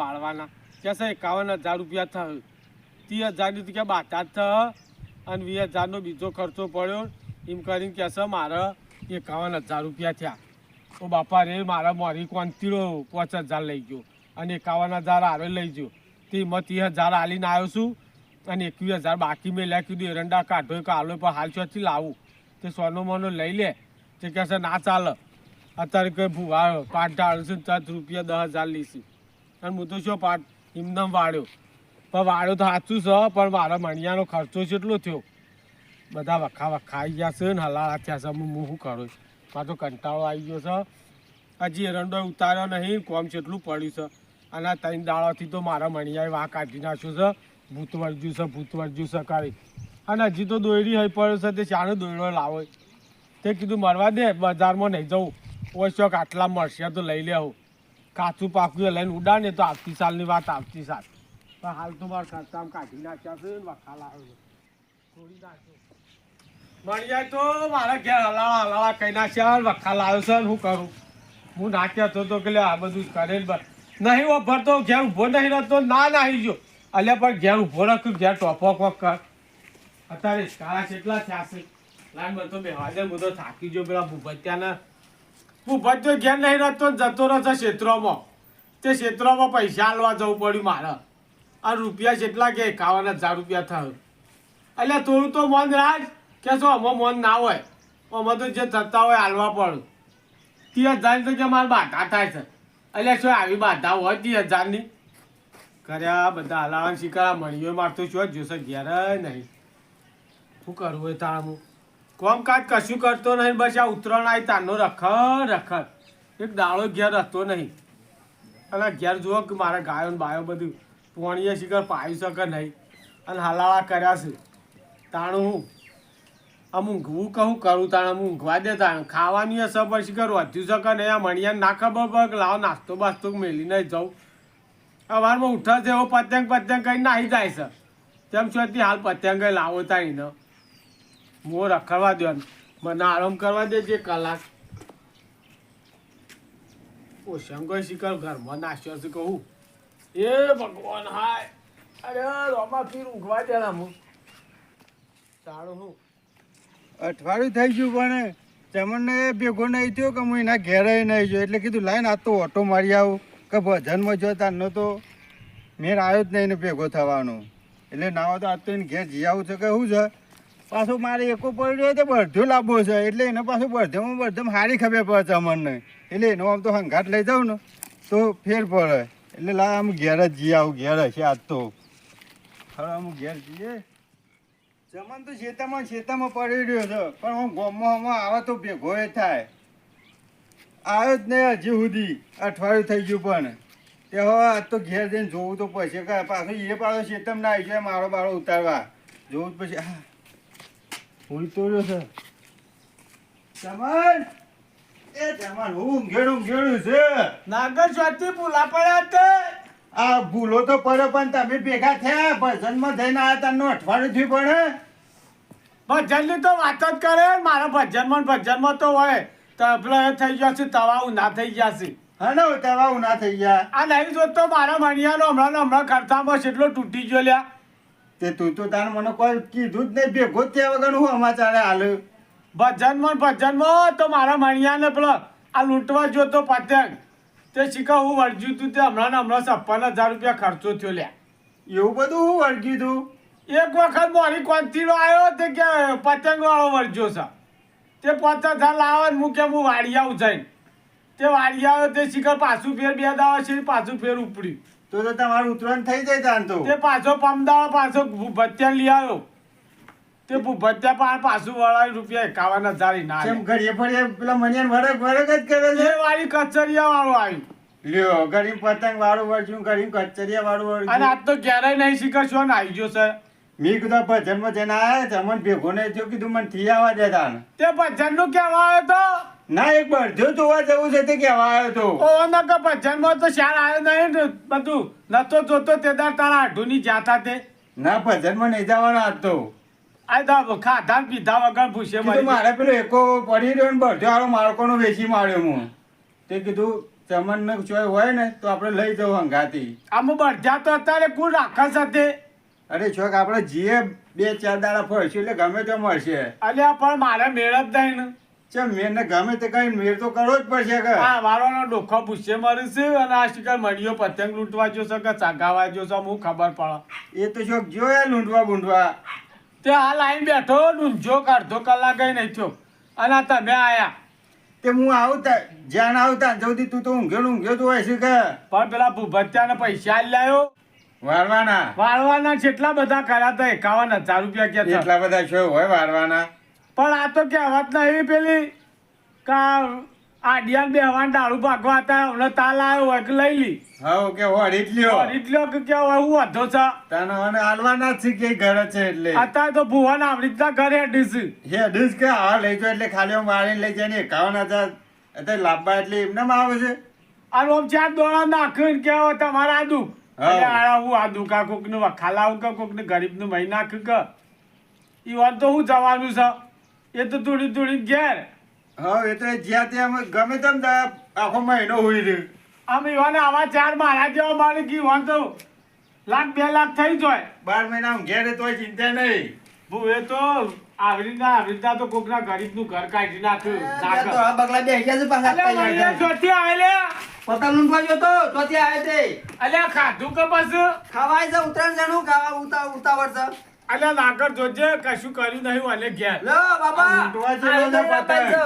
વાળવાના. કહેશે એકાવન હજાર રૂપિયા થયો. ત્રીસ હજારની તો કે બાટા જ થયો. અને વીસ હજારનો બીજો ખર્ચો પડ્યો. એમ કરીને કહેશે મારે એકાવન હજાર રૂપિયા થયા. તો બાપા રે, મારા મોરી કોંતીરો પાંચ હજાર લઈ ગયો. અને એકાવન હજાર હારે લઈ ગયો. તે એમાં ત્રીસ હજાર હાલીને આવ્યો છું. અને એકવીસ હજાર બાકી મેં લે કીધું એરંડા કાઢો કે હાલો પણ હાલ ચોથી લાવું. તે સોનો મોનો લઈ લે. તે કહેશે ના ચાલે. અત્યારે કંઈ ભૂવા પાઠ ઢાળશું દસ રૂપિયા દસ હજાર લઈશું અને હું તો શું પાટ એમનેમ વાળ્યો. પણ વાળ્યો તો સાચું છે, પણ મારા મણિયાનો ખર્ચો કેટલો થયો? બધા વખા વખાઈ ગયા છે ને, હલાળા થયા છે. હું શું કરું મારે તો કંટાળો આવી ગયો છે. હજી એરંડો ઉતાર્યો નહીં કોમ કેટલું પડ્યું છે. અને ત્રણ દાળોથી તો મારા મણિયાએ વાહ કાઢી નાખ્યો છે. ભૂત વર્જ્યું છે, ભૂત વર્જ્યું છે કરી. અને હજી તો દોયડી હોય પડ્યો છે, તે શાનો દોયડો લાવો. તે કીધું, મરવા દે, બજારમાં નહીં જવું ઓછો આટલા મળશે તો લઈ લેવું. કાચું પાકું લઈને ઉડાને તો આવતી સાલની વાત આવતી સાલ. પણ હાલ તો મારા ખર્ચામાં કાઢી નાખ્યા છે ને લાવ્યો થોડી નાખ્યો મળી જાય તો મારા ઘેર હલાળા હલાળા કઈ નાખ્યા ને વખા લાવ્યો છે ને હું કરું? હું નાખ્યા તો તો કે આ બધું કરેલ બસ. નહીં ઓફર તો ઘેર ઊભો નહીં રહેતો ના નાહી જો અલ્યા પણ ઘેર ઊભો રાખ્યું ઘેર ટોપો કોક કર. અત્યારે કાળા કેટલા થયા છે? લાઈન તો બેહવા દે હું તો થાકી જો પેલા ભૂપત્યાના ભૂપત તો ઘેર નહીં રહેતો જતો રહે છે ક્ષેત્રોમાં. તે ક્ષેત્રોમાં પૈસા હાલવા જવું પડ્યું મારે. આ રૂપિયા જેટલા કે ખાવાના હજાર રૂપિયા થયો. એટલે થોડું તો મન રાખ. કે શું આમાં મન ના હોય. આમાં તો જે થતા હોય હાલવા પડે. તે હજાર તો કે મારે બાધા થાય છે. એટલે શું આવી બાધા હોય ત્રીસ હજારની? કર્યા બધા હલાવાન શિકારા મળ્યો મારતો શું જોશે ઘેર નહીં. શું કરવું હોય તારા હું કોમકાજ કશું કરતો નહીં, બસ આ ઉત્તરાયણ આવી તારનો રખડ રખડ. એક દાળો ઘેર રહેતો નહીં. અને ઘેર જુઓ કે મારા ગાયો ને બાયો બધું. પોણીએ શિખર પાયું શકે નહીં. અને હલાળા કર્યા છે. તાણું હું. આમ ઊંઘવું કહું, કરું તાણ આમ ઊંઘવા દે તાણ. ખાવાની પણ શિખર વધ્યું શકે નહીં. આ મણિયાને ના ખબર પડે કે લાવો નાસ્તો બાસ્તો મેલીને જાઉં. સવારમાં ઉઠે છે એવો પતંગ પતંગ કઈ નાહી જાય છે. તેમ છતાં હાલ પતંગ લાવો તાણી ને મો રખડવા દો. મને આરામ કરવા દેજે કલાક. ઓ શંકર શિખર ઘરમાં નાશ્યો છે કહું. એ ભગવાન હાય. અરે રોમા ફીર ઊંઘવા દે ને હું. સારું હું. અઠવાડિયું થઈ ગયું પણ તમને ભેગો નહીં થયો કે હું એના ઘેરે નહીં ગયો એટલે કીધું લાઈન આ તો ઓટો મારી આવું. કે ભજનમાં જો તારનો તો મેર આવ્યો જ નહીં ભેગો થવાનો. એટલે ના હોય તો આ તો એને ઘેર જઈ આવું છે કે શું છે? પાછું મારે એકો પડ્યો તો બળધો લાંબો છે. એટલે એને પાછું બળધોમાં બળધોમાં સારી ખબર પડે છે અમને. એટલે એનો આમ તો હંઘાટ લઈ જાઉં ને, તો ફેર પડે. એટલે લા, આમ ઘેર જ જઈએ આવું ઘેર હશે આજ તો. હવે આમ ઘેર જઈએ જમણ તો શેતામાં શેતામાં પડી રહ્યો છે. પણ હું ગોમમાં આમાં આવે તો ભેગો એ થાય. આવ્યો જ નહીં હજી સુધી. અઠવાડિયું થઈ ગયું પણ. તે હવે આજ તો ઘેર જઈને જોવું તો કે પાછું એ પાછો શેતમ ના આવી જાય, મારો બાળો ઉતારવા. જોવું પછી હા. ભૂલ તો રહ્યો છે. જમણ એ જમણ હું ઘેડું ઘેડું છે. નાગર સ્વાતિ ભૂલા પડ્યા તે. આ ભૂલો તો પડે પણ તમે ભેગા થયા ભજનમાં થઈને આવ્યા તમને અઠવાડિયું થયું પડે. ભજનની તો વાત જ કરે મારા ભજનમાં ને ભજનમાં તો હોય. તો પેલો થઈ ગયા છે તવા ઉના થઈ ગયા છે. હા તવા ઉના થઈ ગયા. આ નહીં જોતો મારા મણિયાનો હમણાં હમણાં ખર્ચામાં એટલો તૂટી ગયો લ્યા. તે તું તો તાર મને કોઈ કીધું જ નહીં. ભેગો જ થયા વગર હું સમાચારે હાલ. ભજનમાં ભજનમાં તો મારા મણિયાને પેલો આ લૂંટવા જોતો પતંગ તે શીખા હું વળગ્યું તું તે હમણાં ને હમણાં છપ્પન હજાર રૂપિયા ખર્ચો થયો લ્યા. એવું બધું હું વળગ્યું તું? એક વખત મોરી કોંતીનો આવ્યો તે કે પતંગ વાળો વળજો છે. તે પચાસ હજાર લાવે હું કેમ હું વાડિયા આવું તે વાડિયા તે શીખર પાછું ફેર બે દાવા છે પાછું ફેર ઉપડ્યું. તો તો તમારું ઉતરણ થઈ જાય તાન તો. તે પાછો પમદાવા પાછો ભત્યા લઈ આવ્યો. તે ભત્યા પાસે પાછું વળાવી રૂપિયા એકાવન હજાર ના કેમ ઘડીએ ફળીએ પેલા મનિયાન વરગ વરગ જ કરે છે. વાળી કચરિયા વાળો આવ્યું લ્યો ઘડી પતંગ વાળું વળગ્યું ઘડી કચરિયા વાળું અને આજ તો ક્યારેય નહીં શિખર ને આવી ગયો છે. મેં કીધું ભજનમાં જઈને આવ્યા છે મને ભેગો નહીં થયો કીધું મને થી આવવા દેતા તે તે ભજનનું કહેવા આવ્યો તો ના એક બળધો જોવા જવું છે તે કેવા આવ્યો તો. ઓ ન કે ભજનમાં તો શાર આવ્યો નહીં ને બધું નતો જોતો તે દાર તારા આઢુની જાતા તે ના ભજનમાં નહીં જવાનો હતો આ દા ખાધા પીધા વગર પૂછે મારે મારે પેલો એકો પડી રહ્યો ને બરજો વાળો માળકોનો વેચી માર્યો હું. તે કીધું ચમન ને ચોય હોય ને તો આપણે લઈ જવું હંગાતી આમ બરજા તો અત્યારે કુલ રાખા સાથે અરે છોક આપણે જીએ બે ચાર દાડા ફરશું એટલે ગમે તો મળશે. અલ્યા પણ મારે મેળવ જ નહીં ને. ચમ મેં ને ગમે તે કઈ મેળ તો કરવો જ પડશે કે? આ વારોનો ડોખો પૂછે મરી છે અને આ શિકાર મળીઓ પતંગ લૂંટવા જો છે કે ચાગાવા જો છે હું ખબર પડે. એ તો છોક જોયા લૂંટવા બૂંટવા. તે આ લાઈન બેઠો ડુંજો અડધો કલાક નહીં થયો. અને આ તમે આયા. તે હું આવતા જ્યાં આવતા જલ્દી તું તો ઊંઘેલું ઊંઘ્યો તો હોય છે કે? પણ પેલા ભૂભત્યાને પૈસા લાયો. વારવાના વાળવાના કેટલા બધા કર્યા હતા એકાવન હજાર રૂપિયા કે એટલા બધા છો હોય વારવાના પણ આ તો કહેવત નહીં પેલી કા આડિયાન બેહવાન દારૂ ભાગવા હતા હમણાં તાલ આવ્યો હોય કે લઈ લી. હવ કે લ્યો. જ લ્યો એટલો કે કે હોય હું વધો છે? તને અને હાલવાના જ કે ઘર છે એટલે. અત્યારે તો ભુવન આવડી રીતના ઘરે હેડીશ હે ડીશ કે હા લઈ જો એટલે ખાલી હું મારીને લઈ જાય ને એકાવન હજાર. અત્યારે લાંબા એટલે એમને આવે છે? અને ઓમ ચાર દોડા નાખ્યું કે તમારે આ દુઃખ. હા. એટલે આ હું આ દુઃખ આ કોકને વખાલાવું કે કોકને ગરીબનું મહી નાખ્યું કે. ઈ વાત તો હું જવાનું છે. એ તો થોડી થોડી ઘેર. હા એ તો જ્યાં ત્યાં ગમે તેમ આખો મહિનો હોય રહ્યો. આમ ઈવાને આવા ચાર મારા જેવા મારે કી વાંધો લાખ બે લાખ થઈ જાય. બાર મહિના હું ઘેર તોય ચિંતા નહીં. ભૂ એ તો આવી આવરીના આવી રીતના તો કોકના ગરીબનું ઘર કાઢી નાખ્યું. તો. આ બગલા બેહી ગયા છે વળિયા ચોથી આવેલે. પતંગ લૂંટવા ગયો તો ચોથી આવે તે. અલ્યા ખાધું કે બસ ખાવાય છે ઉત્તરાયણ જાણું ખાવા ઉતા ઉતાવળ છે. અલ્યા નાકર જોજે કશું કર્યું નહીં અને ઘેર. લો બાબા. આ આ ને.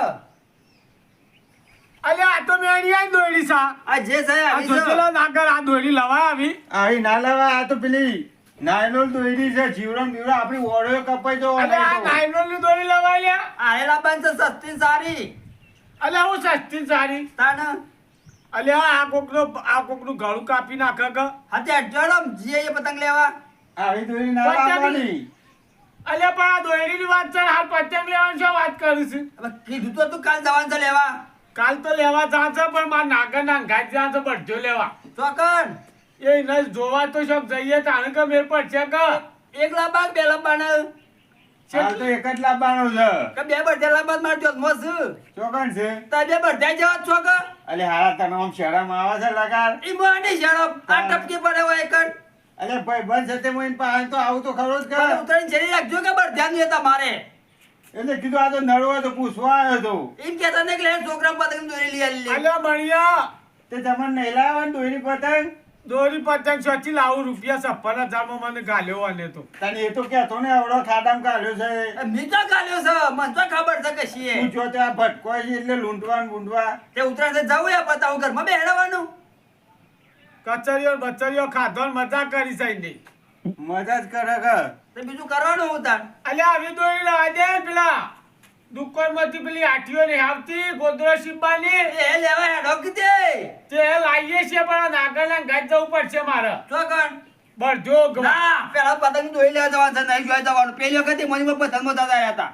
અલ્યા આ તો મેં અહીંયા દોડી સા આ જે છે આ. જોજેલો નાકર આ દોડી લવા આવી. આહી ના લવા આ તો પેલી નાયલોન દોડી છે જીવડમ બીવરા આપણી ઓળો કપાઈ જો અલ્યા આ નાયલોનની દોડી લવા લ્યા. આ લાબાન છે સસ્તી ને સારી અલ્યા હું સસ્તી સારી તાના? અલ્યા આ કોકનો આ કોકનું ગળું કાપી નાખે કે? હાથે અડજોડમ જીએ પતંગ લેવા. આવી દોરી ના લાવવાની અલ્યા પણ આ દોડીની વાત છે હાલ પતંગ લેવાની શું વાત કરું છું. હવે કીધું તો તું કાલ જવાનું છે લેવા. કાલ તો લેવા જાશે પણ મારા નાગર ના ઘાટ જાશે લેવા. ચોકન એ ન જોવા તો જઈએ તાણે કે મેર પડશે કે? એક લાંબા બે લાંબા ને હાલ તો એક જ લાવવાનો છે. કે બે બઢે લાંબા માર જોત મસ. ચોકન છે. તા બે બઢે જેવા જ છો કે? અલે હારા તને આમ શરમ આવે છે લગાડ ઈ મોની શરમ આ ટપકી પડે હોય એકડ અલે ભાઈ બંધ છે તે મોઈન પાસે તો આવું તો ખરો જ કર ઉતરીને છેડી રાખજો કે બર ધ્યાન હતા મારે. એટલે કીધું આ તો નડવા તો પૂછવા આવ્યો તો એમ કહેતા ને કે લે છોકરા પતંગ દોરી લઈ આલી લે. અલ્યા બણિયા તે તમને નહીં લાવવાનું દોરી પતંગ? દોરી પતંગ સચી લાવું રૂપિયા છપ્પન હજારમાં મને ગાલ્યો અને તો. તને એ તો કેતો ને આવડો ખાડામ ગાલ્યો છે. મી તો કાલ્યો છે? મને તો ખબર છે કે છીએ તું જો તે આ ભટકો છે એટલે લૂંટવા ને બૂંટવા તે ઉતરાણ જવું યા પતાવું ઘરમાં બેહડવાનું? કચરીઓ બચરીઓ ખાધો ને મજા કરી સાઈ મજા જ કરે કે. તે બીજું કરવાનું ઉતાર. અલ્યા આવી દોરી લો દે પેલા. દુકાનમાંથી પેલી આઠીઓ ને આવતી ગોદરો શિબ્બાની એ લેવા હેડો કીધે. તે લાવીએ છે પણ નાગર નાગરના ઘાટ જવું પડશે મારે. ચોકન બળજો ના પેલા પતંગ જોઈ લેવા જવા છે નહીં જોઈ જવાનું. પેલી વખતે મને પતંગમાં દાદા આવ્યા હતા.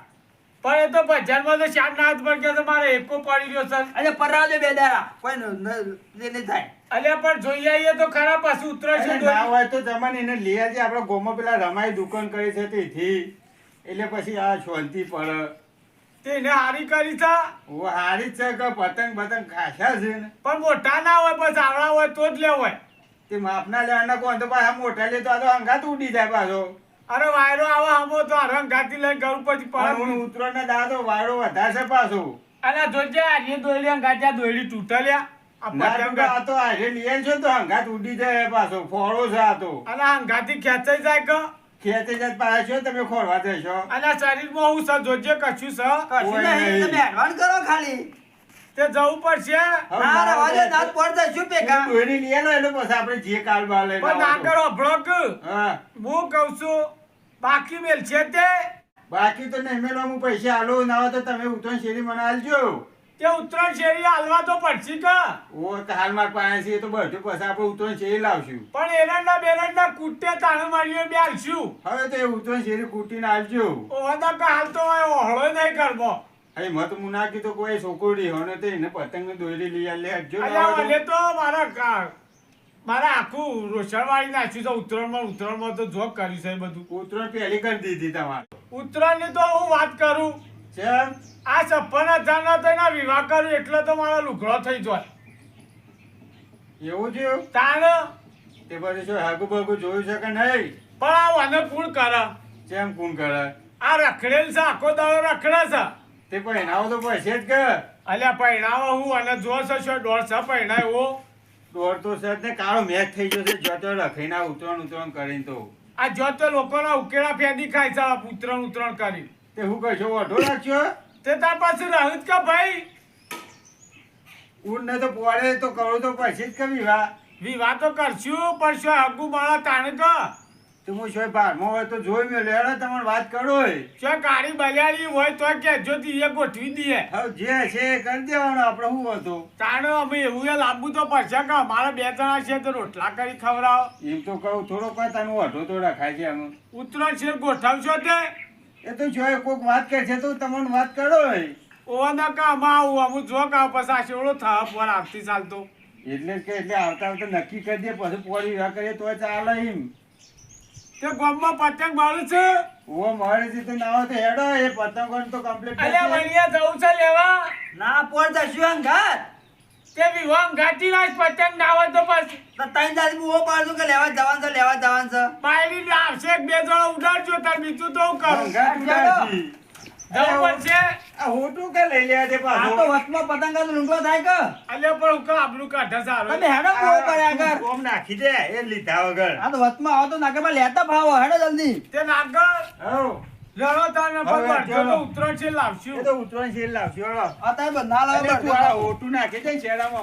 પણ એ તો બજારમાં તો શામ ના હાથ પર કે મારે એકો પડી રહ્યો છે. અને પરાજો બે દાડા. કોઈ નહીં થાય. અલ્યા પણ જોઈ આવીએ તો ખરા પાછું ઉતરે છે અરે ના હોય તો તમને એને લઈ આવજે. આપણે ગોમાં પેલા રમાઈ દુકાન કરી છે તેથી. એટલે પછી આ શાંતિ પડે. તેને હારી કરી છે. ઓ હારી જ છે કે પતંગ પતંગ ખાસા છે ને પણ મોટા ના હોય બસ આવડા હોય તો જ લેવાય. તે માપના લેવાના કોણ? તો પાછા મોટા લે તો આ તો અંગાત ઉડી જાય પાછો. અરે વાયરો આવા હમો તો રંગ ઘાટી લઈને ઘર પછી પણ હું પડે ઉતરો દાદો વાયરો વધારશે પાછો. અને જોજે આજે દોયલી ગાંઠ્યા દોયલી તૂટેલ્યા. આ તો આજે લઈ આવજો તો અંગાત ઉડી જાય પાછો. ફોડો છે આ તો. અને અંગાથી ખેંચાઈ જાય કે? ખેંચી જાય પાછા છો તમે ખોરવા જશો. અને શરીરમાં હું છે જોજે કશું છે? કશું નહીં નહીં. તમે એડવાન્સ કરો ખાલી. તે જવું પડશે? ના મારે દાંત પડતા શું ભેગા દોરી લઈ આલો એટલે પછી આપણે જે કાલ બાલે પણ ના કરો બ્લોક. હા. હું કઉ છું બાકી મેલ છે તે? બાકી તો નહીં મેલો હું પૈસા આલો ના તો તમે ઉત્તરાયણ શેરી મને આલજો. તે ઉત્તરાયણ શેરી હાલવા તો પડશે કે? ઓ તો હાલ માર પાસે છે તો બધું પછી આપણે ઉત્તરાયણ શેરી લાવશું. પણ એરંડા બેરંડા કૂટે તાણ મારીએ બે હવે તો એ ઉતરણ શેરી કૂટીને આલજો. ઓહદા કે હાલ તો ઓહળો નહીં કરવો. અરે મત મુનાકી તો કોઈ છોકરી હોને તે એને પતંગ દોરી લઈ આલે હજો અલ્યા તો. મારા મારા આખું રોશનવાળી નાખ્યું છે ઉત્તરાયણમાં ઉત્તરાયણમાં તો જોબ કર્યું છે બધું. ઉત્તરાયણ પહેલી કરી દીધી તમારે. ઉત્તરાયણની તો હું વાત કરું. ચમ? આ છપ્પન હજારનો તો એના વિવાહ કર્યું એટલે તો મારો લુગડો થઈ જાય. એવું થયું? તાણ? તે પછી શું હાગુ બાગુ જોયું છે કે નહીં? પણ આ વાને પૂળ કરે. કેમ કોણ કરે? આ રખડેલ છે આખો દાડો રખડે છે. તે પહેરાવો તો પૈસે જ કે. અલ્યા પહેણાવો હું અને જો છે દોઢ છે પહેણા એવો. દોડ તો સર ને કાળો મેચ થઈ ગયો છે. જતો રખીને ઉતરણ ઉતરણ કરીને તો. આ જોતો લોકોના ઉકેલા ફેદી ખાય આ ઉતરણ ઉતરણ કરી તે હું કહેશો ઓઢો રાખ્યો તે તાર પાસે રહ્યું જ કે ભાઈ? ઉડ ને તો પોળે તો કરો તો પછી જ કે વિવાહ. વિવાહ તો કરશું પણ શું આગુ મારા તાણે તો? તો હું શું બારમાં હોય તો જોઈ મેં લેડો તમારે વાત કરો શું કાળી બજારી હોય તો કેજો એ ગોઠવી દઈએ. હવે જે છે એ કરી દેવાનો આપણે શું હતું તાણે અમે એવું એ લાંબુ તો પડશે કે અમારા બે જણા છે તો રોટલા કરી ખવડાવો. એમ તો કહું થોડો કોઈ તને ઓઢો તો રખાય છે આમ ઉતરણ છે ગોઠવશો તે. એ તો જો કોઈક વાત કરશે તો તમને વાત કરો ઓવા ના કામ આવું અમુક જો કામ પછી શેવડો થા પર આવતી ચાલતો. એટલે કે એટલે આવતા આવતા નક્કી કરી દે પછી પોળી કરીએ તો ચાલે એમ. તે ગોમમાં પતંગ મારું છે. ઓ મારી જીતે તો ના હોય તો હેડો એ પતંગો તો કમ્પ્લીટ અલે વણિયા જવું છે લેવા? ના પોર જશું અંગાત તે વિવામ ગાટી લાશ પતંગ ના હોય તો બસ તો ત્રણ દાદી ઓ પાડું કે લેવા જવાનું છે લેવા જવાનું છે? બાયડી લાવશે એક બે જણા ઉડાડજો તાર બીજું તો હું કરું. જવું પડશે કે લઈ લે છે આ પાછો તો વચમાં પતંગ થાય કે? અલ્યા પણ હું કાં આબરૂ કાઢે સારું તમે હેડો બુઓ પડ્યા આગળ. કોમ નાખી દે એ લીધા વગર. આ તો વચમાં આવો તો નાકે લેતા ભાવો હેડો જલ્દી. તે નાગર. લડો તાને હવે પણ તો ઉતરણ છે એ તો ઉતરણ છે લાવશું હળો. આ બંધા અરે તું આ લાવો હોટું નાખી દે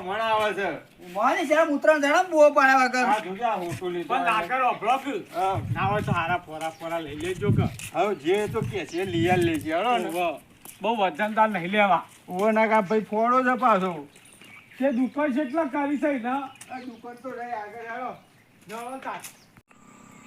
મણ આવે છે. મોની શેરા ઉતરણ જણા બુઓ પડ્યા વગર. આ જોજે આ હોટું પણ નાગર ઓભળો ના હોય તો હારા ફોરા ફોરા લઈ લેજો કે. હવે જે તો કે છે લિયા લે છે હળો ને. બહુ વજનદાર નહીં લેવા. ઓ ના કા ભાઈ ફોડો છે પાછો. તે દુકાન છે એટલા કરી છે ને. દુકાન તો રહી આગળ હાલો